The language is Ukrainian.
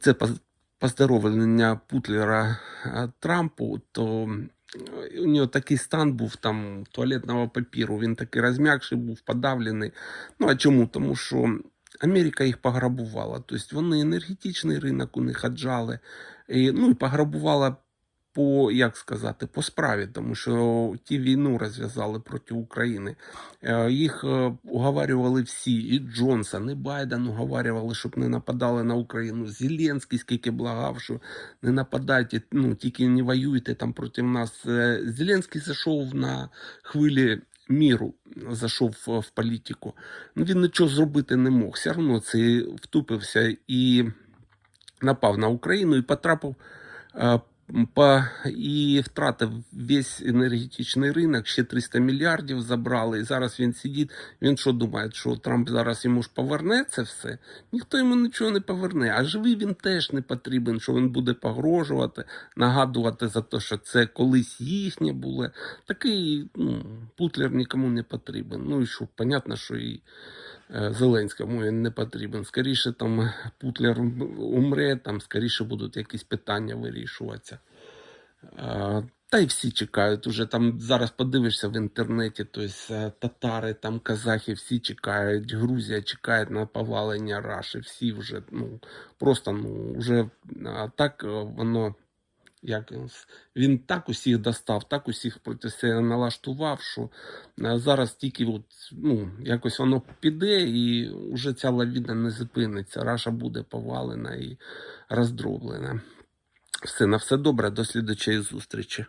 це поздоровлення Путлера е, Трампу, то е, у нього такий стан був там туалетного папіру. Він такий розм'якший був, подавлений. Ну а чому? Тому що Америка їх пограбувала. Тобто вони енергетичний ринок у них аджали, І, ну і пограбувала по, як сказати, по справі, тому що ті війну розв'язали проти України. Е, Їх е, уговарювали всі, і Джонсон, і Байден уговарювали, щоб не нападали на Україну. Зеленський скільки благав, що не нападайте, ну тільки не воюйте там проти нас. Е, Зеленський зайшов на хвилі міру, зайшов в політику. Ну він нічого зробити не мог. Все одно це втупився і напав на Україну і потрапив. І втратив весь енергетичний ринок, ще 300 мільярдів забрали. І зараз він сидить. Він що думає, що Трамп зараз йому ж поверне це все? Ніхто йому нічого не поверне. А живий він теж не потрібен, що він буде погрожувати, нагадувати за те, що це колись їхнє було. Такий ну, путлер нікому не потрібен. Ну і що, понятно, що і Зеленському він не потрібен. Скоріше там Путлер умре, там скоріше будуть якісь питання вирішуватися. Е, Та й всі чекають. Уже там зараз подивишся в інтернеті, тобто е, татари, там казахи, всі чекають, Грузія чекає на повалення Раші, всі вже ну просто ну вже так е, воно. Як він так усіх достав, так усіх проти себе налаштував, що е, зараз тільки от, ну, якось воно піде, і вже ця лавіна не зупиниться. Раша буде повалена і роздроблена. Все, на все добре, до слідчої зустрічі.